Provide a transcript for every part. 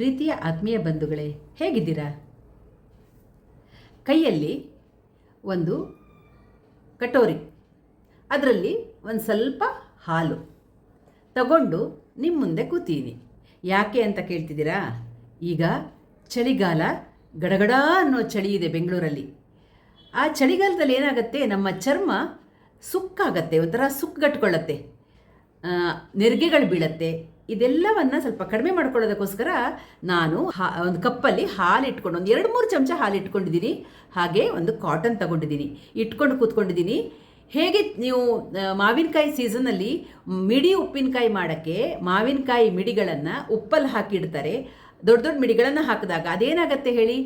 ಪ್ರೀತಿಯ ಆತ್ಮೀಯ ಬಂಧುಗಳೇ, ಹೇಗಿದ್ದೀರಾ? ಕೈಯಲ್ಲಿ ಒಂದು ಕಟೋರಿ, ಅದರಲ್ಲಿ ಒಂದು ಸ್ವಲ್ಪ ಹಾಲು ತಗೊಂಡು ನಿಮ್ಮ ಮುಂದೆ ಕೂತೀನಿ. ಯಾಕೆ ಅಂತ ಕೇಳ್ತಿದ್ದೀರಾ? ಈಗ ಚಳಿಗಾಲ ಗಡಗಡ ಅನ್ನೋ ಚಳಿ ಇದೆ ಬೆಂಗಳೂರಲ್ಲಿ. ಆ ಚಳಿಗಾಲದಲ್ಲಿ ಏನಾಗುತ್ತೆ, ನಮ್ಮ ಚರ್ಮ ಸುಕ್ಕಾಗತ್ತೆ, ಒಂಥರ ಸುಕ್ಕಗಟ್ಕೊಳ್ಳುತ್ತೆ ನೆರಿಗೆಗಳು ಬೀಳತ್ತೆ ಇದೆಲ್ಲವನ್ನು ಸ್ವಲ್ಪ ಕಡಿಮೆ ಮಾಡ್ಕೊಳ್ಳೋದಕ್ಕೋಸ್ಕರ ನಾನು ಒಂದು ಕಪ್ಪಲ್ಲಿ ಹಾಲು ಇಟ್ಕೊಂಡು, ಒಂದು ಎರಡು ಮೂರು ಚಮಚ ಹಾಲು ಇಟ್ಕೊಂಡಿದ್ದೀನಿ. ಹಾಗೆ ಒಂದು ಕಾಟನ್ ತಗೊಂಡಿದ್ದೀನಿ. ಇಟ್ಕೊಂಡು ಕೂತ್ಕೊಂಡಿದ್ದೀನಿ. ಹೇಗೆ ನೀವು ಮಾವಿನಕಾಯಿ ಸೀಸನಲ್ಲಿ ಮಿಡಿ ಉಪ್ಪಿನಕಾಯಿ ಮಾಡೋಕ್ಕೆ ಮಾವಿನಕಾಯಿ ಮಿಡಿಗಳನ್ನು ಉಪ್ಪಲ್ಲಿ ಹಾಕಿಡ್ತಾರೆ ದೊಡ್ಡ ದೊಡ್ಡ ಮಿಡಿಗಳನ್ನು ಹಾಕಿದಾಗ ಅದೇನಾಗತ್ತೆ ಹೇಳಿ?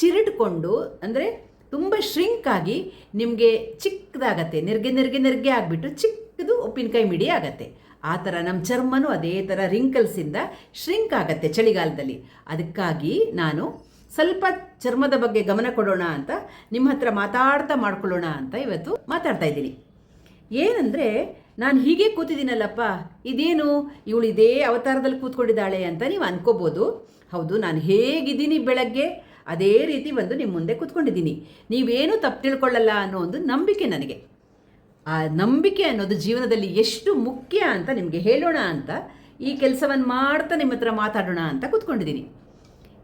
ಚಿರಿಟ್ಕೊಂಡು ಅಂದರೆ ತುಂಬ ಶ್ರಿಂಕ್ ಆಗಿ ನಿಮಗೆ ಚಿಕ್ಕದಾಗತ್ತೆ, ನೆರ್ಗೆ ನೆರ್ಗೆ ನೆರ್ಗೆ ಆಗಿಬಿಟ್ಟು ಚಿಕ್ಕದು ಉಪ್ಪಿನಕಾಯಿ ಮಿಡಿ ಆಗತ್ತೆ. ಆ ಥರ ನಮ್ಮ ಚರ್ಮನೂ ಅದೇ ಥರ ರಿಂಕಲ್ಸಿಂದ ಶ್ರಿಂಕ್ ಆಗತ್ತೆ ಚಳಿಗಾಲದಲ್ಲಿ. ಅದಕ್ಕಾಗಿ ನಾನು ಸ್ವಲ್ಪ ಚರ್ಮದ ಬಗ್ಗೆ ಗಮನ ಕೊಡೋಣ ಅಂತ, ನಿಮ್ಮ ಹತ್ರ ಮಾತಾಡ್ತಾ ಮಾಡ್ಕೊಳ್ಳೋಣ ಅಂತ ಇವತ್ತು ಮಾತಾಡ್ತಾ ಇದ್ದೀನಿ. ಏನಂದರೆ, ನಾನು ಹೀಗೆ ಕೂತಿದ್ದೀನಲ್ಲಪ್ಪ, ಇದೇನು? ಇವಳು ಇದೇ ಅವತಾರದಲ್ಲಿ ಕೂತ್ಕೊಂಡಿದ್ದಾಳೆ ಅಂತ ನೀವು ಅನ್ಕೋಬೋದು. ಹೌದು, ನಾನು ಹೇಗಿದ್ದೀನಿ ಬೆಳಗ್ಗೆ? ಅದೇ ರೀತಿ ಬಂದು ನಿಮ್ಮ ಮುಂದೆ ಕೂತ್ಕೊಂಡಿದ್ದೀನಿ. ನೀವೇನು ತಪ್ಪು ತಿಳ್ಕೊಳ್ಳಲ್ಲ ಅನ್ನೋ ಒಂದು ನಂಬಿಕೆ ನನಗೆ. ಆ ನಂಬಿಕೆ ಅನ್ನೋದು ಜೀವನದಲ್ಲಿ ಎಷ್ಟು ಮುಖ್ಯ ಅಂತ ನಿಮಗೆ ಹೇಳೋಣ ಅಂತ ಈ ಕೆಲಸವನ್ನು ಮಾಡ್ತಾ ನಿಮ್ಮ ಹತ್ರ ಮಾತಾಡೋಣ ಅಂತ ಕೂತ್ಕೊಂಡಿದ್ದೀನಿ.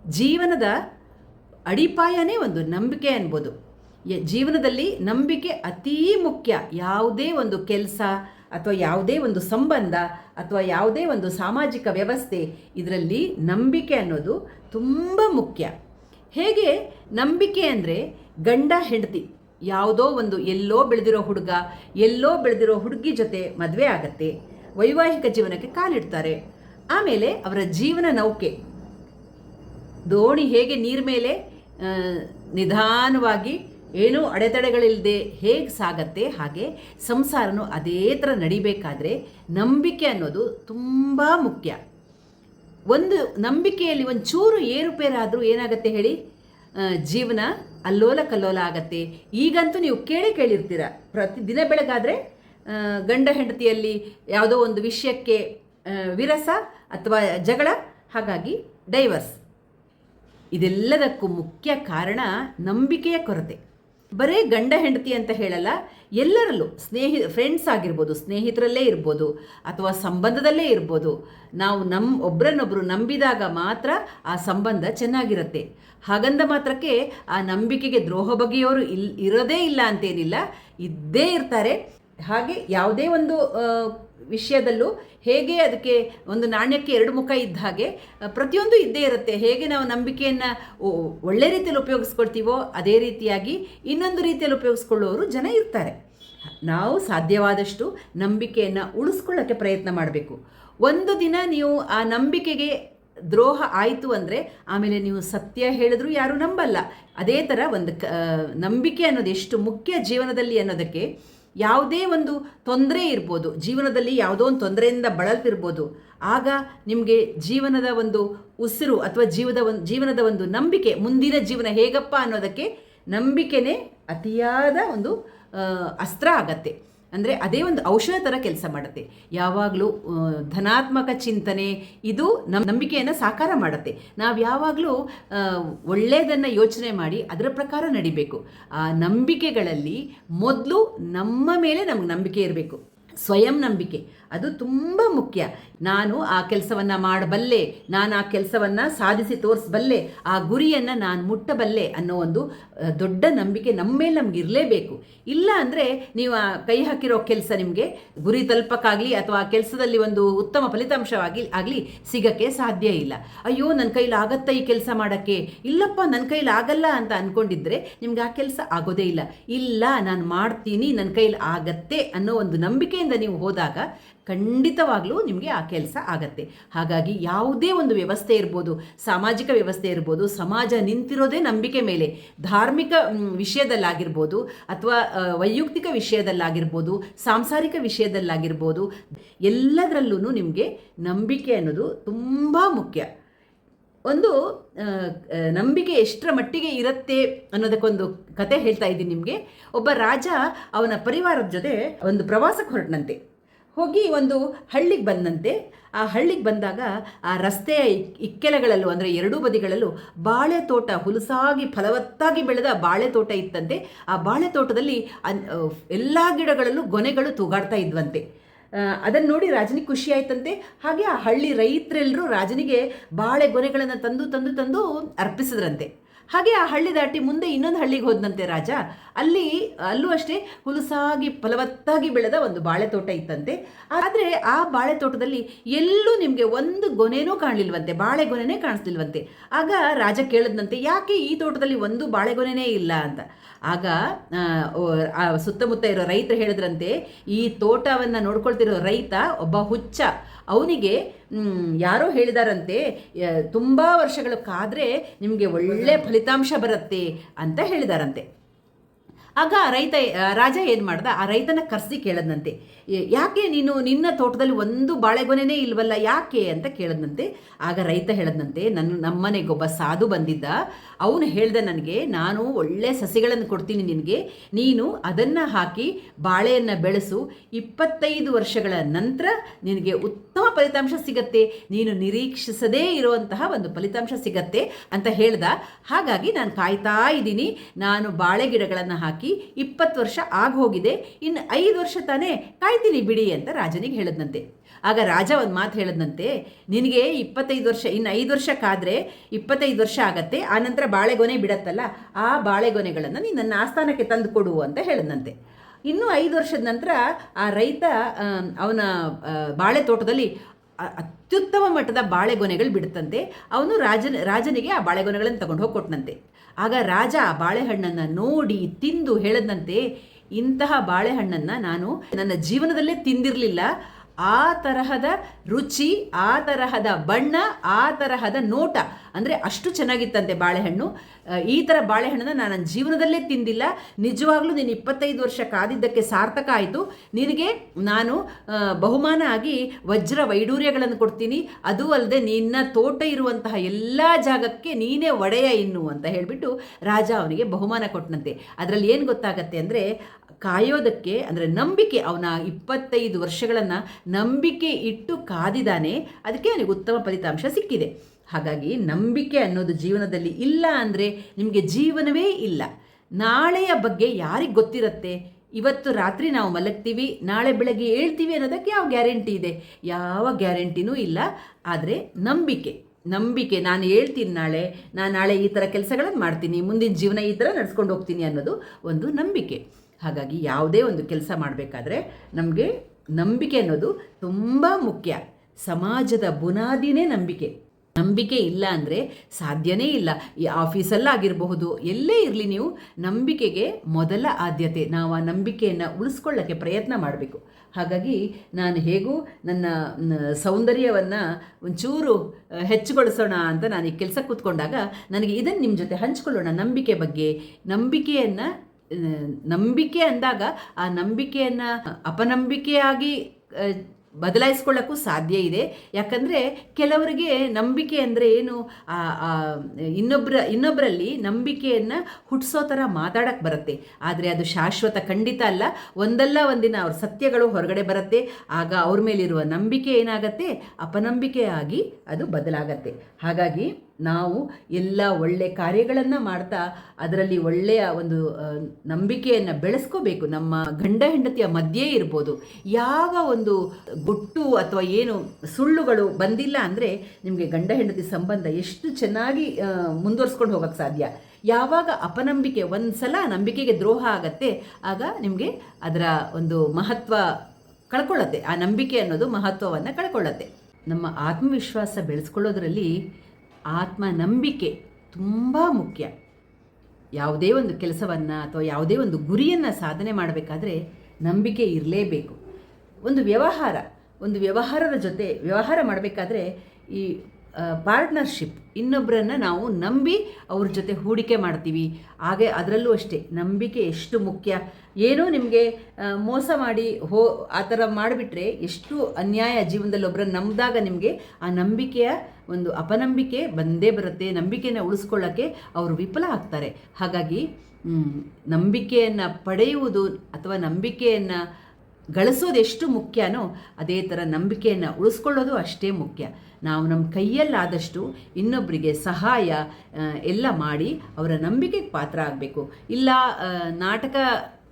ಜೀವನದ ಅಡಿಪಾಯನೇ ಒಂದು ನಂಬಿಕೆ ಅನ್ಬೋದು. ಜೀವನದಲ್ಲಿ ನಂಬಿಕೆ ಅತೀ ಮುಖ್ಯ. ಯಾವುದೇ ಒಂದು ಕೆಲಸ ಅಥವಾ ಯಾವುದೇ ಒಂದು ಸಂಬಂಧ ಅಥವಾ ಯಾವುದೇ ಒಂದು ಸಾಮಾಜಿಕ ವ್ಯವಸ್ಥೆ ಇದರಲ್ಲಿ ನಂಬಿಕೆ ಅನ್ನೋದು ತುಂಬ ಮುಖ್ಯ. ಹೇಗೆ? ನಂಬಿಕೆ ಅಂದರೆ ಗಂಡ, ಹೆಂಡತಿ. ಯಾವುದೋ ಒಂದು ಎಲ್ಲೋ ಬೆಳೆದಿರೋ ಹುಡುಗ, ಎಲ್ಲೋ ಬೆಳೆದಿರೋ ಹುಡುಗಿ ಜೊತೆ ಮದುವೆ ಆಗತ್ತೆ. ವೈವಾಹಿಕ ಜೀವನಕ್ಕೆ ಕಾಲಿಡ್ತಾರೆ. ಆಮೇಲೆ ಅವರ ಜೀವನ ನೌಕೆ. ದೋಣಿ ಹೇಗೆ ನೀರ ಮೇಲೆ ನಿಧಾನವಾಗಿ ಏನೂ ಅಡೆತಡೆಗಳಿಲ್ಲದೆ ಹೇಗೆ ಸಾಗತ್ತೆ, ಹಾಗೆ ಸಂಸಾರನೂ ಅದೇ ಥರ ನಡಿಬೇಕಾದ್ರೆ ನಂಬಿಕೆ ಅನ್ನೋದು ತುಂಬ ಮುಖ್ಯ. ಒಂದು ನಂಬಿಕೆಯಲ್ಲಿ ಒಂದು ಚೂರು ಏರುಪೇರಾದರೂ ಏನಾಗುತ್ತೆ ಹೇಳಿ? ಜೀವನ ಅಲ್ಲೋಲ ಕಲ್ಲೋಲ ಆಗತ್ತೆ. ಈಗಂತೂ ನೀವು ಕೇಳಿ ಕೇಳಿರ್ತೀರ. ಪ್ರತಿ ದಿನ ಬೆಳಗಾದರೆ ಗಂಡ ಹೆಂಡತಿಯಲ್ಲಿ ಯಾವುದೋ ಒಂದು ವಿಷಯಕ್ಕೆ ವಿರಸ ಅಥವಾ ಜಗಳ, ಹಾಗಾಗಿ ಡೈವರ್ಸ್ ಇದೆಲ್ಲದಕ್ಕೂ ಮುಖ್ಯ ಕಾರಣ ನಂಬಿಕೆಯ ಕೊರತೆ. ಬರೇ ಗಂಡ ಹೆಂಡತಿ ಅಂತ ಹೇಳಲ್ಲ, ಎಲ್ಲರಲ್ಲೂ ಸ್ನೇಹಿ ಫ್ರೆಂಡ್ಸ್ ಆಗಿರ್ಬೋದು, ಸ್ನೇಹಿತರಲ್ಲೇ ಇರ್ಬೋದು ಅಥವಾ ಸಂಬಂಧದಲ್ಲೇ ಇರ್ಬೋದು, ನಾವು ನಮ್ಮ ಒಬ್ಬರನ್ನೊಬ್ಬರು ನಂಬಿದಾಗ ಮಾತ್ರ ಆ ಸಂಬಂಧ ಚೆನ್ನಾಗಿರುತ್ತೆ. ಹಾಗಂದ ಮಾತ್ರಕ್ಕೆ ಆ ನಂಬಿಕೆಗೆ ದ್ರೋಹ ಬಗೆಯವರು ಇಲ್, ಇರೋದೇ ಇಲ್ಲ ಅಂತೇನಿಲ್ಲ, ಇದ್ದೇ ಇರ್ತಾರೆ. ಹಾಗೆ ಯಾವುದೇ ಒಂದು ವಿಷಯದಲ್ಲೂ ಹೇಗೆ ಅದಕ್ಕೆ ಒಂದು ನಾಣ್ಯಕ್ಕೆ ಎರಡು ಮುಖ ಇದ್ದ ಹಾಗೆ ಪ್ರತಿಯೊಂದು ಇದ್ದೇ ಇರುತ್ತೆ. ಹೇಗೆ ನಾವು ನಂಬಿಕೆಯನ್ನು ಒಳ್ಳೆ ರೀತಿಯಲ್ಲಿ ಉಪಯೋಗಿಸ್ಕೊಳ್ತೀವೋ ಅದೇ ರೀತಿಯಾಗಿ ಇನ್ನೊಂದು ರೀತಿಯಲ್ಲಿ ಉಪಯೋಗಿಸ್ಕೊಳ್ಳೋರು ಜನ ಇರ್ತಾರೆ. ನಾವು ಸಾಧ್ಯವಾದಷ್ಟು ನಂಬಿಕೆಯನ್ನು ಉಳಿಸ್ಕೊಳ್ಳೋಕ್ಕೆ ಪ್ರಯತ್ನ ಮಾಡಬೇಕು. ಒಂದು ದಿನ ನೀವು ಆ ನಂಬಿಕೆಗೆ ದ್ರೋಹ ಆಯಿತು ಅಂದರೆ ಆಮೇಲೆ ನೀವು ಸತ್ಯ ಹೇಳಿದ್ರು ಯಾರೂ ನಂಬಲ್ಲ. ಅದೇ ಥರ ಒಂದು ನಂಬಿಕೆ ಅನ್ನೋದು ಎಷ್ಟು ಮುಖ್ಯ ಜೀವನದಲ್ಲಿ ಅನ್ನೋದಕ್ಕೆ ಯಾವುದೇ ಒಂದು ತೊಂದರೆ ಇರ್ಬೋದು, ಜೀವನದಲ್ಲಿ ಯಾವುದೋ ಒಂದು ತೊಂದರೆಯಿಂದ ಬಳಲ್ತಿರ್ಬೋದು, ಆಗ ನಿಮಗೆ ಜೀವನದ ಒಂದು ಉಸಿರು ಅಥವಾ ಜೀವದ ಒಂದು ಜೀವನದ ಒಂದು ನಂಬಿಕೆ, ಮುಂದಿನ ಜೀವನ ಹೇಗಪ್ಪ ಅನ್ನೋದಕ್ಕೆ ನಂಬಿಕೆನೇ ಅತಿಯಾದ ಒಂದು ಅಸ್ತ್ರ ಆಗತ್ತೆ. ಅಂದರೆ ಅದೇ ಒಂದು ಔಷಧ ಥರ ಕೆಲಸ ಮಾಡುತ್ತೆ. ಯಾವಾಗಲೂ ಧನಾತ್ಮಕ ಚಿಂತನೆ, ಇದು ನಮ್ಮ ನಂಬಿಕೆಯನ್ನು ಸಾಕಾರ ಮಾಡುತ್ತೆ. ನಾವು ಯಾವಾಗಲೂ ಒಳ್ಳೆಯದನ್ನು ಯೋಚನೆ ಮಾಡಿ ಅದರ ಪ್ರಕಾರ ನಡಿಬೇಕು. ಆ ನಂಬಿಕೆಗಳಲ್ಲಿ ಮೊದಲು ನಮ್ಮ ಮೇಲೆ ನಮಗೆ ನಂಬಿಕೆ ಇರಬೇಕು. ಸ್ವಯಂ ನಂಬಿಕೆ. ಅದು ತುಂಬ ಮುಖ್ಯ. ನಾನು ಆ ಕೆಲಸವನ್ನು ಮಾಡಬಲ್ಲೆ, ನಾನು ಆ ಕೆಲಸವನ್ನು ಸಾಧಿಸಿ ತೋರಿಸಬಲ್ಲೆ, ಆ ಗುರಿಯನ್ನು ನಾನು ಮುಟ್ಟಬಲ್ಲೆ ಅನ್ನೋ ಒಂದು ದೊಡ್ಡ ನಂಬಿಕೆ ನಮ್ಮ ಮೇಲೆ ನಮ್ಗೆ ಇರಲೇಬೇಕು. ಇಲ್ಲ ಅಂದರೆ ನೀವು ಆ ಕೈ ಹಾಕಿರೋ ಕೆಲಸ ನಿಮಗೆ ಗುರಿ ತಲುಪಕ್ಕಾಗಲಿ ಅಥವಾ ಆ ಕೆಲಸದಲ್ಲಿ ಒಂದು ಉತ್ತಮ ಫಲಿತಾಂಶವಾಗಿ ಆಗಲಿ ಸಿಗಕ್ಕೆ ಸಾಧ್ಯ ಇಲ್ಲ. ಅಯ್ಯೋ ನನ್ನ ಕೈಲಿ ಆಗತ್ತಾ ಈ ಕೆಲಸ ಮಾಡೋಕ್ಕೆ? ಇಲ್ಲಪ್ಪ ನನ್ನ ಕೈಲಿ ಆಗಲ್ಲ ಅಂತ ಅಂದ್ಕೊಂಡಿದ್ರೆ ನಿಮ್ಗೆ ಆ ಕೆಲಸ ಆಗೋದೇ ಇಲ್ಲ. ಇಲ್ಲ, ನಾನು ಮಾಡ್ತೀನಿ ನನ್ನ ಕೈಲಿ ಆಗತ್ತೆ ಅನ್ನೋ ಒಂದು ನಂಬಿಕೆಯಿಂದ ನೀವು ಹೋದಾಗ ಖಂಡಿತವಾಗ್ಲೂ ನಿಮಗೆ ಆ ಕೆಲಸ ಆಗತ್ತೆ. ಹಾಗಾಗಿ ಯಾವುದೇ ಒಂದು ವ್ಯವಸ್ಥೆ ಇರ್ಬೋದು, ಸಾಮಾಜಿಕ ವ್ಯವಸ್ಥೆ ಇರ್ಬೋದು, ಸಮಾಜ ನಿಂತಿರೋದೇ ನಂಬಿಕೆ ಮೇಲೆ, ಧಾರ್ಮಿಕ ವಿಷಯದಲ್ಲಾಗಿರ್ಬೋದು ಅಥವಾ ವೈಯಕ್ತಿಕ ವಿಷಯದಲ್ಲಾಗಿರ್ಬೋದು, ಸಾಂಸಾರಿಕ ವಿಷಯದಲ್ಲಾಗಿರ್ಬೋದು ಎಲ್ಲದರಲ್ಲೂ ನಿಮಗೆ ನಂಬಿಕೆ ಅನ್ನೋದು ತುಂಬ ಮುಖ್ಯ. ಒಂದು ನಂಬಿಕೆ ಎಷ್ಟರ ಮಟ್ಟಿಗೆ ಇರುತ್ತೆ ಅನ್ನೋದಕ್ಕೊಂದು ಕತೆ ಹೇಳ್ತಾ ಇದ್ದೀನಿ ನಿಮಗೆ. ಒಬ್ಬ ರಾಜ ಅವನ ಪರಿವಾರದ ಜೊತೆ ಒಂದು ಪ್ರವಾಸಕ್ಕೆ ಹೊರಟನಂತೆ. ಹೋಗಿ ಒಂದು ಹಳ್ಳಿಗೆ ಬಂದಂತೆ, ಆ ಹಳ್ಳಿಗೆ ಬಂದಾಗ ಆ ರಸ್ತೆಯ ಇಕ್- ಇಕ್ಕೆಲಗಳಲ್ಲೂ ಅಂದರೆ ಎರಡೂ ಬದಿಗಳಲ್ಲೂ ಬಾಳೆ ತೋಟ ಹುಲಸಾಗಿ ಫಲವತ್ತಾಗಿ ಬೆಳೆದ ಬಾಳೆ ತೋಟ ಇತ್ತಂತೆ. ಆ ಬಾಳೆ ತೋಟದಲ್ಲಿ ಎಲ್ಲ ಗಿಡಗಳಲ್ಲೂ ಗೊನೆಗಳು ತೂಗಾಡ್ತಾ ಇದ್ವಂತೆ. ಅದನ್ನು ನೋಡಿ ರಾಜನಿಗೆ ಖುಷಿ ಆಯ್ತಂತೆ. ಹಾಗೆ ಆ ಹಳ್ಳಿ ರೈತರೆಲ್ಲರೂ ರಾಜನಿಗೆ ಬಾಳೆ ಗೊನೆಗಳನ್ನು ತಂದು ತಂದು ತಂದು ಅರ್ಪಿಸಿದ್ರಂತೆ. ಹಾಗೆ ಆ ಹಳ್ಳಿ ದಾಟಿ ಮುಂದೆ ಇನ್ನೊಂದು ಹಳ್ಳಿಗೆ ಹೋದಂತೆ ರಾಜ. ಅಲ್ಲಿ, ಅಲ್ಲೂ ಅಷ್ಟೇ ಹುಲಸಾಗಿ, ಫಲವತ್ತಾಗಿ ಬೆಳೆದ ಒಂದು ಬಾಳೆ ತೋಟ ಇತ್ತಂತೆ. ಆದರೆ ಆ ಬಾಳೆ ತೋಟದಲ್ಲಿ ಎಲ್ಲೂ ನಿಮಗೆ ಒಂದು ಗೊನೆನೂ ಕಾಣಲಿಲ್ವಂತೆ ಬಾಳೆಗೊನೆನೇ ಕಾಣಿಸ್ಲಿಲ್ವಂತೆ. ಆಗ ರಾಜ ಕೇಳಿದ್ನಂತೆ, ಯಾಕೆ ಈ ತೋಟದಲ್ಲಿ ಒಂದು ಬಾಳೆಗೊನೆನೇ ಇಲ್ಲ ಅಂತ? ಆಗ ಸುತ್ತಮುತ್ತ ಇರೋ ರೈತರು ಹೇಳಿದ್ರಂತೆ, ಈ ತೋಟವನ್ನು ನೋಡ್ಕೊಳ್ತಿರೋ ರೈತ ಒಬ್ಬ ಹುಚ್ಚ. ಅವನಿಗೆ ಯಾರೋ ಹೇಳಿದಾರಂತೆ ತುಂಬ ವರ್ಷಗಳು ಕಾದರೆ ನಿಮಗೆ ಒಳ್ಳೆ ಫಲಿತಾಂಶ ಬರುತ್ತೆ ಅಂತ ಹೇಳಿದಾರಂತೆ. ಆಗ ರೈತ ರಾಜ ಏನು ಮಾಡ್ದ? ಆ ರೈತನ ಕರೆಸಿ ಕೇಳದಂತೆ ಯಾಕೆ ನೀನು ನಿನ್ನ ತೋಟದಲ್ಲಿ ಒಂದು ಬಾಳೆಗೊನೆನೇ ಇಲ್ವಲ್ಲ, ಯಾಕೆ ಅಂತ ಕೇಳದಂತೆ ಆಗ ರೈತ ಹೇಳದಂತೆ ನನ್ನ, ನಮ್ಮನೆಗೊಬ್ಬ ಸಾಧು ಬಂದಿದ್ದ. ಅವನು ಹೇಳ್ದೆ ನನಗೆ, ನಾನು ಒಳ್ಳೆ ಸಸಿಗಳನ್ನು ಕೊಡ್ತೀನಿ ನಿನಗೆ. ನೀನು ಅದನ್ನು ಹಾಕಿ ಬಾಳೆಯನ್ನು ಬೆಳೆಸು. ಇಪ್ಪತ್ತೈದು ವರ್ಷಗಳ ನಂತರ ನಿನಗೆ ಉತ್ತಮ ಫಲಿತಾಂಶ ಸಿಗತ್ತೆ. ನೀನು ನಿರೀಕ್ಷಿಸದೇ ಇರುವಂತಹ ಒಂದು ಫಲಿತಾಂಶ ಸಿಗತ್ತೆ ಅಂತ ಹೇಳ್ದ. ಹಾಗಾಗಿ ನಾನು ಕಾಯ್ತಾ ಇದ್ದೀನಿ. ನಾನು ಬಾಳೆ ಗಿಡಗಳನ್ನು ಹಾಕಿ ಇಪ್ಪತ್ತು ವರ್ಷ ಆಗೋಗಿದೆ ಇನ್ನು ಐದು ವರ್ಷ ತಾನೇ ಕಾಯ್ತೀನಿ ಬಿಡಿ ಅಂತ ರಾಜನಿಗೆ ಹೇಳದ್ನಂತೆ. ಆಗ ರಾಜ ಒಂದು ಮಾತು ಹೇಳದ್ನಂತೆ, ನಿನಗೆ ಇಪ್ಪತ್ತೈದು ವರ್ಷ, ಇನ್ನು ಐದು ವರ್ಷ ಕಾದ್ರೆ ಇಪ್ಪತ್ತೈದು ವರ್ಷ ಆಗತ್ತೆ ಆನಂತರ ಬಾಳೆಗೊನೆ ಬಿಡತ್ತಲ್ಲ, ಆ ಬಾಳೆಗೊನೆಗಳನ್ನು ನೀನು ನನ್ನ ಆಸ್ಥಾನಕ್ಕೆ ತಂದು ಕೊಡು ಅಂತ ಹೇಳದ್ನಂತೆ. ಇನ್ನೂ ಐದು ವರ್ಷದ ನಂತರ ಆ ರೈತ ಅವನ ಬಾಳೆ ತೋಟದಲ್ಲಿ ಅತ್ಯುತ್ತಮ ಮಟ್ಟದ ಬಾಳೆಗೊನೆಗಳು ಬಿಡುತ್ತಂತೆ. ಅವನು ರಾಜನ, ರಾಜನಿಗೆ ಆ ಬಾಳೆಗೊನೆಗಳನ್ನು ತಗೊಂಡು ಹೋಗಿ ಕೊಟ್ಟನಂತೆ ಆಗ ರಾಜ ಆ ಬಾಳೆಹಣ್ಣನ್ನು ನೋಡಿ ತಿಂದು ಹೇಳದಂತೆ ಇಂತಹ ಬಾಳೆಹಣ್ಣನ್ನು ನಾನು ನನ್ನ ಜೀವನದಲ್ಲೇ ತಿಂದಿರಲಿಲ್ಲ. ಆ ತರಹದ ರುಚಿ, ಆ ತರಹದ ಬಣ್ಣ, ಆ ತರಹದ ನೋಟ. ಅಂದರೆ ಅಷ್ಟು ಚೆನ್ನಾಗಿತ್ತಂತೆ ಬಾಳೆಹಣ್ಣು. ಈ ಥರ ಬಾಳೆಹಣ್ಣನ್ನು ನಾನು ನನ್ನ ಜೀವನದಲ್ಲೇ ತಿಂದಿಲ್ಲ. ನಿಜವಾಗ್ಲೂ ನೀನು ಇಪ್ಪತ್ತೈದು ವರ್ಷ ಕಾದಿದ್ದಕ್ಕೆ ಸಾರ್ಥಕ ಆಯಿತು. ನಿನಗೆ ನಾನು ಬಹುಮಾನ ಆಗಿ ವಜ್ರ ವೈಡೂರ್ಯಗಳನ್ನು ಕೊಡ್ತೀನಿ. ಅದೂ ಅಲ್ಲದೆ ನಿನ್ನ ತೋಟ ಇರುವಂತಹ ಎಲ್ಲ ಜಾಗಕ್ಕೆ ನೀನೇ ಒಡೆಯ ಇನ್ನು ಅಂತ ಹೇಳಿಬಿಟ್ಟು ರಾಜ ಅವನಿಗೆ ಬಹುಮಾನ ಕೊಟ್ಟನಂತೆ ಅದರಲ್ಲಿ ಏನು ಗೊತ್ತಾಗತ್ತೆ ಅಂದರೆ ಕಾಯೋದಕ್ಕೆ, ಅಂದರೆ ನಂಬಿಕೆ ಅವನ ಇಪ್ಪತ್ತೈದು ವರ್ಷಗಳನ್ನು ನಂಬಿಕೆ ಇಟ್ಟು ಕಾದಿದ್ದಾನೆ, ಅದಕ್ಕೆ ಅವನಿಗೆ ಉತ್ತಮ ಫಲಿತಾಂಶ ಸಿಕ್ಕಿದೆ. ಹಾಗಾಗಿ ನಂಬಿಕೆ ಅನ್ನೋದು ಜೀವನದಲ್ಲಿ ಇಲ್ಲ ಅಂದರೆ ನಿಮಗೆ ಜೀವನವೇ ಇಲ್ಲ. ನಾಳೆಯ ಬಗ್ಗೆ ಯಾರಿಗೆ ಗೊತ್ತಿರುತ್ತೆ? ಇವತ್ತು ರಾತ್ರಿ ನಾವು ಮಲಗ್ತೀವಿ, ನಾಳೆ ಬೆಳಗ್ಗೆ ಹೇಳ್ತೀವಿ ಅನ್ನೋದಕ್ಕೆ ಯಾವ ಗ್ಯಾರಂಟಿ ಇದೆ? ಯಾವ ಗ್ಯಾರಂಟಿನೂ ಇಲ್ಲ. ಆದರೆ ನಂಬಿಕೆ ನಂಬಿಕೆ, ನಾನು ಹೇಳ್ತೀನಿ ನಾಳೆ ನಾನು ನಾಳೆ ಈ ಥರ ಕೆಲಸಗಳನ್ನು ಮಾಡ್ತೀನಿ, ಮುಂದಿನ ಜೀವನ ಈ ಥರ ನಡ್ಸ್ಕೊಂಡು ಹೋಗ್ತೀನಿ ಅನ್ನೋದು ಒಂದು ನಂಬಿಕೆ. ಹಾಗಾಗಿ ಯಾವುದೇ ಒಂದು ಕೆಲಸ ಮಾಡಬೇಕಾದ್ರೆ ನಮಗೆ ನಂಬಿಕೆ ಅನ್ನೋದು ತುಂಬ ಮುಖ್ಯ. ಸಮಾಜದ ಬುನಾದಿನೇ ನಂಬಿಕೆ. ನಂಬಿಕೆ ಇಲ್ಲ ಅಂದರೆ ಸಾಧ್ಯನೇ ಇಲ್ಲ. ಈ ಆಫೀಸಲ್ಲಾಗಿರಬಹುದು ಎಲ್ಲೇ ಇರಲಿ ನೀವು ನಂಬಿಕೆಗೆ ಮೊದಲ ಆದ್ಯತೆ. ನಾವು ಆ ನಂಬಿಕೆಯನ್ನು ಉಳಿಸ್ಕೊಳ್ಳೋಕ್ಕೆ ಪ್ರಯತ್ನ ಮಾಡಬೇಕು. ಹಾಗಾಗಿ ನಾನು ಹೇಗೂ ನನ್ನ ಸೌಂದರ್ಯವನ್ನು ಒಂಚೂರು ಹೆಚ್ಚುಗೊಳಿಸೋಣ ಅಂತ ನಾನು ಈ ಕೆಲಸ ಕೂತ್ಕೊಂಡಾಗ ನನಗೆ ಇದನ್ನು ನಿಮ್ಮ ಜೊತೆ ಹಂಚ್ಕೊಳ್ಳೋಣ. ನಂಬಿಕೆ ಬಗ್ಗೆ, ನಂಬಿಕೆಯನ್ನು ನಂಬಿಕೆ ಅಂದಾಗ ಆ ನಂಬಿಕೆಯನ್ನು ಅಪನಂಬಿಕೆಯಾಗಿ ಬದಲಾಯಿಸ್ಕೊಳ್ಳೋಕ್ಕೂ ಸಾಧ್ಯ ಇದೆ. ಯಾಕಂದರೆ ಕೆಲವರಿಗೆ ನಂಬಿಕೆ ಅಂದರೆ ಏನು? ಇನ್ನೊಬ್ಬರ ಇನ್ನೊಬ್ಬರಲ್ಲಿ ನಂಬಿಕೆಯನ್ನು ಹುಟ್ಟಿಸೋ ಥರ ಮಾತಾಡೋಕ್ಕೆ ಬರುತ್ತೆ. ಆದರೆ ಅದು ಶಾಶ್ವತ ಖಂಡಿತ ಅಲ್ಲ. ಒಂದಲ್ಲ ಒಂದಿನ ಅವ್ರ ಸತ್ಯಗಳು ಹೊರಗಡೆ ಬರುತ್ತೆ. ಆಗ ಅವ್ರ ಮೇಲಿರುವ ನಂಬಿಕೆ ಏನಾಗುತ್ತೆ? ಅಪನಂಬಿಕೆಯಾಗಿ ಅದು ಬದಲಾಗತ್ತೆ. ಹಾಗಾಗಿ ನಾವು ಎಲ್ಲ ಒಳ್ಳೆ ಕಾರ್ಯಗಳನ್ನು ಮಾಡ್ತಾ ಅದರಲ್ಲಿ ಒಳ್ಳೆಯ ಒಂದು ನಂಬಿಕೆಯನ್ನು ಬೆಳೆಸ್ಕೋಬೇಕು. ನಮ್ಮ ಗಂಡ ಹೆಂಡತಿಯ ಮಧ್ಯೆ ಇರ್ಬೋದು. ಯಾವ ಒಂದು ಗುಟ್ಟು ಅಥವಾ ಏನು ಸುಳ್ಳುಗಳು ಬಂದಿಲ್ಲ ಅಂದರೆ ನಿಮಗೆ ಗಂಡ ಹೆಂಡತಿ ಸಂಬಂಧ ಎಷ್ಟು ಚೆನ್ನಾಗಿ ಮುಂದುವರ್ಸ್ಕೊಂಡು ಹೋಗೋಕ್ಕೆ ಸಾಧ್ಯ. ಯಾವಾಗ ಅಪನಂಬಿಕೆ ಒಂದು ಸಲ ನಂಬಿಕೆಗೆ ದ್ರೋಹ ಆಗತ್ತೆ, ಆಗ ನಿಮಗೆ ಅದರ ಒಂದು ಮಹತ್ವ ಕಳ್ಕೊಳ್ಳತ್ತೆ. ಆ ನಂಬಿಕೆ ಅನ್ನೋದು ಮಹತ್ವವನ್ನು ಕಳ್ಕೊಳ್ಳತ್ತೆ. ನಮ್ಮ ಆತ್ಮವಿಶ್ವಾಸ ಬೆಳೆಸ್ಕೊಳ್ಳೋದ್ರಲ್ಲಿ ಆತ್ಮ ನಂಬಿಕೆ ತುಂಬ ಮುಖ್ಯ. ಯಾವುದೇ ಒಂದು ಕೆಲಸವನ್ನು ಅಥವಾ ಯಾವುದೇ ಒಂದು ಗುರಿಯನ್ನು ಸಾಧನೆ ಮಾಡಬೇಕಾದ್ರೆ ನಂಬಿಕೆ ಇರಲೇಬೇಕು. ಒಂದು ವ್ಯವಹಾರ, ಒಂದು ವ್ಯವಹಾರದ ಜೊತೆ ವ್ಯವಹಾರ ಮಾಡಬೇಕಾದ್ರೆ ಈ ಪಾರ್ಟ್ನರ್ಶಿಪ್ ಇನ್ನೊಬ್ಬರನ್ನು ನಾವು ನಂಬಿ ಅವ್ರ ಜೊತೆ ಹೂಡಿಕೆ ಮಾಡ್ತೀವಿ. ಹಾಗೆ ಅದರಲ್ಲೂ ಅಷ್ಟೇ, ನಂಬಿಕೆ ಎಷ್ಟು ಮುಖ್ಯ? ಏನೋ ನಿಮಗೆ ಮೋಸ ಮಾಡಿ ಹೋ, ಆ ಥರ ಮಾಡಿಬಿಟ್ರೆ ಎಷ್ಟು ಅನ್ಯಾಯ ಜೀವನದಲ್ಲಿ ಒಬ್ಬರನ್ನ ನಂಬಿದಾಗ ನಿಮಗೆ ಆ ನಂಬಿಕೆಯ ಒಂದು ಅಪನಂಬಿಕೆ ಬಂದೇ ಬರುತ್ತೆ ನಂಬಿಕೆಯನ್ನು ಉಳಿಸ್ಕೊಳ್ಳೋಕ್ಕೆ ಅವರು ವಿಫಲ ಆಗ್ತಾರೆ. ಹಾಗಾಗಿ ನಂಬಿಕೆಯನ್ನು ಪಡೆಯುವುದು ಅಥವಾ ನಂಬಿಕೆಯನ್ನು ಗಳಿಸೋದು ಎಷ್ಟು ಮುಖ್ಯನೋ ಅದೇ ಥರ ನಂಬಿಕೆಯನ್ನು ಉಳಿಸ್ಕೊಳ್ಳೋದು ಅಷ್ಟೇ ಮುಖ್ಯ. ನಾವು ನಮ್ಮ ಕೈಯಲ್ಲಾದಷ್ಟು ಇನ್ನೊಬ್ಬರಿಗೆ ಸಹಾಯ ಎಲ್ಲ ಮಾಡಿ ಅವರ ನಂಬಿಕೆಗೆ ಪಾತ್ರ ಆಗಬೇಕು. ಇಲ್ಲ ನಾಟಕ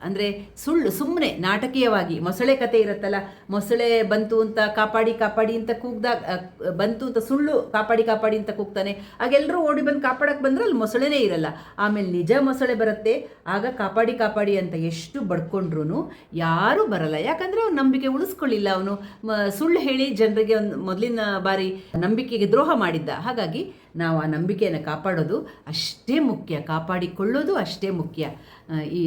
ಅಂದರೆ ಸುಳ್ಳು ಸುಮ್ಮನೆ ನಾಟಕೀಯವಾಗಿ. ಮೊಸಳೆ ಕತೆ ಇರುತ್ತಲ್ಲ, ಮೊಸಳೆ ಬಂತು ಅಂತ ಕಾಪಾಡಿ ಕಾಪಾಡಿ ಅಂತ ಕೂಗ್ದಾಗ ಬಂತು ಅಂತ ಸುಳ್ಳು ಕಾಪಾಡಿ ಕಾಪಾಡಿ ಅಂತ ಕೂಗ್ತಾನೆ. ಆಗ ಎಲ್ಲರೂ ಓಡಿ ಬಂದು ಕಾಪಾಡಕ್ಕೆ ಬಂದರೆ ಅಲ್ಲಿ ಮೊಸಳೆನೇ ಇರಲ್ಲ. ಆಮೇಲೆ ನಿಜ ಮೊಸಳೆ ಬರುತ್ತೆ, ಆಗ ಕಾಪಾಡಿ ಕಾಪಾಡಿ ಅಂತ ಎಷ್ಟು ಬಡ್ಕೊಂಡ್ರು ಯಾರೂ ಬರಲ್ಲ. ಯಾಕಂದರೆ ಅವ್ನು ನಂಬಿಕೆ ಉಳಿಸ್ಕೊಳ್ಳಿಲ್ಲ ಅವನು. ಸುಳ್ಳು ಹೇಳಿ ಜನರಿಗೆ ಒಂದು ಮೊದಲಿನ ಬಾರಿ ನಂಬಿಕೆಗೆ ದ್ರೋಹ ಮಾಡಿದ್ದ. ಹಾಗಾಗಿ ನಾವು ಆ ನಂಬಿಕೆಯನ್ನು ಕಾಪಾಡೋದು ಅಷ್ಟೇ ಮುಖ್ಯ, ಕಾಪಾಡಿಕೊಳ್ಳೋದು ಅಷ್ಟೇ ಮುಖ್ಯ. ಈ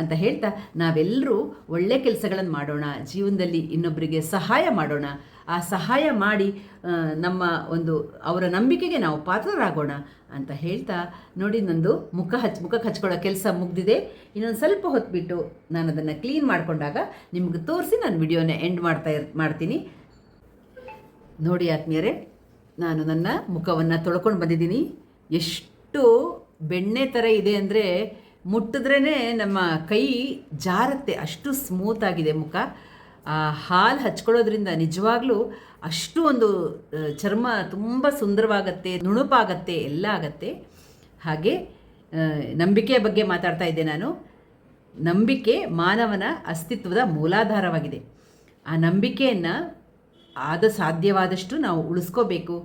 ಅಂತ ಹೇಳ್ತಾ ನಾವೆಲ್ಲರೂ ಒಳ್ಳೆ ಕೆಲಸಗಳನ್ನು ಮಾಡೋಣ, ಜೀವನದಲ್ಲಿ ಇನ್ನೊಬ್ಬರಿಗೆ ಸಹಾಯ ಮಾಡೋಣ. ಆ ಸಹಾಯ ಮಾಡಿ ನಮ್ಮ ಒಂದು ಅವರ ನಂಬಿಕೆಗೆ ನಾವು ಪಾತ್ರರಾಗೋಣ ಅಂತ ಹೇಳ್ತಾ ನೋಡಿ ನಂದು ಮುಖ ಹಚ್ ಮುಖಕ್ಕೆ ಹಚ್ಕೊಳ್ಳೋ ಕೆಲಸ ಮುಗ್ದಿದೆ. ಇನ್ನೊಂದು ಸ್ವಲ್ಪ ಹೊತ್ತು ಬಿಟ್ಟು ನಾನು ಅದನ್ನು ಕ್ಲೀನ್ ಮಾಡಿಕೊಂಡಾಗ ನಿಮಗೆ ತೋರಿಸಿ ನಾನು ವಿಡಿಯೋನ ಎಂಡ್ ಮಾಡ್ತಾ ಇರ್, ಮಾಡ್ತೀನಿ. ನೋಡಿ ಆತ್ಮೀಯರೇ ನಾನು ನನ್ನ ಮುಖವನ್ನು ತೊಳ್ಕೊಂಡು ಬಂದಿದ್ದೀನಿ. ಎಷ್ಟು ಬೆಣ್ಣೆ ಥರ ಇದೆ ಅಂದರೆ ಮುಟ್ಟಿದ್ರೇ ನಮ್ಮ ಕೈ ಜಾರತ್ತೆ. ಅಷ್ಟು ಸ್ಮೂತ್ ಆಗಿದೆ ಮುಖ. ಆ, ಹಾಲು ಹಚ್ಕೊಳ್ಳೋದ್ರಿಂದ ನಿಜವಾಗ್ಲೂ ಅಷ್ಟು ಒಂದು ಚರ್ಮ ತುಂಬ ಸುಂದರವಾಗತ್ತೆ, ನುಣುಪಾಗತ್ತೆ, ಎಲ್ಲ ಆಗತ್ತೆ. ಹಾಗೆ ನಂಬಿಕೆಯ ಬಗ್ಗೆ ಮಾತಾಡ್ತಾ ಇದ್ದೆ ನಾನು. ನಂಬಿಕೆ ಮಾನವನ ಅಸ್ತಿತ್ವದ ಮೂಲಾಧಾರವಾಗಿದೆ. ಆ ನಂಬಿಕೆಯನ್ನು ಆದ ಸಾಧ್ಯವಾದಷ್ಟು ನಾವು ಉಳಿಸ್ಕೋಬೇಕು.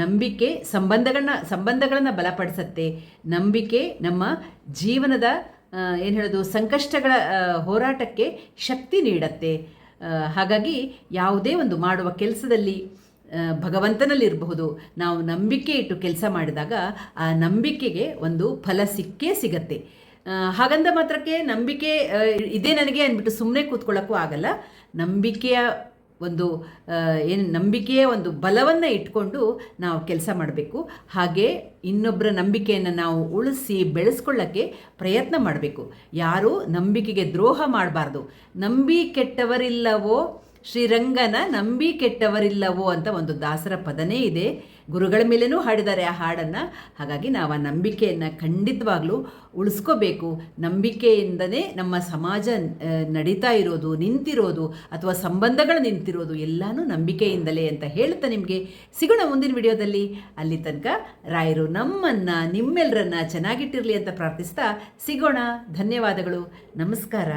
ನಂಬಿಕೆ ಸಂಬಂಧಗಳನ್ನ, ಸಂಬಂಧಗಳನ್ನು ಬಲಪಡಿಸತ್ತೆ. ನಂಬಿಕೆ ನಮ್ಮ ಜೀವನದ ಏನು ಹೇಳೋದು, ಸಂಕಷ್ಟಗಳ ಹೋರಾಟಕ್ಕೆ ಶಕ್ತಿ ನೀಡತ್ತೆ. ಹಾಗಾಗಿ ಯಾವುದೇ ಒಂದು ಮಾಡುವ ಕೆಲಸದಲ್ಲಿ ಭಗವಂತನಲ್ಲಿರಬಹುದು. ನಾವು ನಂಬಿಕೆ ಇಟ್ಟು ಕೆಲಸ ಮಾಡಿದಾಗ ಆ ನಂಬಿಕೆಗೆ ಒಂದು ಫಲ ಸಿಕ್ಕೇ ಸಿಗತ್ತೆ. ಹಾಗಂದ ಮಾತ್ರಕ್ಕೆ ನಂಬಿಕೆ ಇದೇ ನನಗೆ ಅಂದ್ಬಿಟ್ಟು ಸುಮ್ಮನೆ ಕೂತ್ಕೊಳ್ಳೋಕ್ಕೂ ಆಗಲ್ಲ. ನಂಬಿಕೆಯ ಒಂದು ಏನು ನಂಬಿಕೆಯ ಒಂದು ಬಲವನ್ನು ಇಟ್ಕೊಂಡು ನಾವು ಕೆಲಸ ಮಾಡಬೇಕು. ಹಾಗೆ ಇನ್ನೊಬ್ಬರ ನಂಬಿಕೆಯನ್ನು ನಾವು ಉಳಿಸಿ ಬೆಳೆಸ್ಕೊಳ್ಳೋಕ್ಕೆ ಪ್ರಯತ್ನ ಮಾಡಬೇಕು. ಯಾರೂ ನಂಬಿಕೆಗೆ ದ್ರೋಹ ಮಾಡಬಾರ್ದು. ನಂಬಿ ಕೆಟ್ಟವರಿಲ್ಲವೋ ಶ್ರೀರಂಗನ ನಂಬಿ ಕೆಟ್ಟವರಿಲ್ಲವೋ ಅಂತ ಒಂದು ದಾಸರ ಪದನೇ ಇದೆ. ಗುರುಗಳ ಮೇಲೇನೂ ಹಾಡಿದ್ದಾರೆ ಆ ಹಾಡನ್ನು. ಹಾಗಾಗಿ ನಾವು ಆ ನಂಬಿಕೆಯನ್ನು ಖಂಡಿತವಾಗ್ಲೂ ಉಳಿಸ್ಕೋಬೇಕು. ನಂಬಿಕೆಯಿಂದನೇ ನಮ್ಮ ಸಮಾಜ ನಡೀತಾ ಇರೋದು, ನಿಂತಿರೋದು, ಅಥವಾ ಸಂಬಂಧಗಳು ನಿಂತಿರೋದು ಎಲ್ಲನೂ ನಂಬಿಕೆಯಿಂದಲೇ ಅಂತ ಹೇಳ್ತಾ ನಿಮಗೆ ಸಿಗೋಣ ಮುಂದಿನ ವಿಡಿಯೋದಲ್ಲಿ. ಅಲ್ಲಿ ತನಕ ರಾಯರು ನಮ್ಮನ್ನು ನಿಮ್ಮೆಲ್ಲರನ್ನ ಚೆನ್ನಾಗಿಟ್ಟಿರಲಿ ಅಂತ ಪ್ರಾರ್ಥಿಸ್ತಾ ಸಿಗೋಣ. ಧನ್ಯವಾದಗಳು. ನಮಸ್ಕಾರ.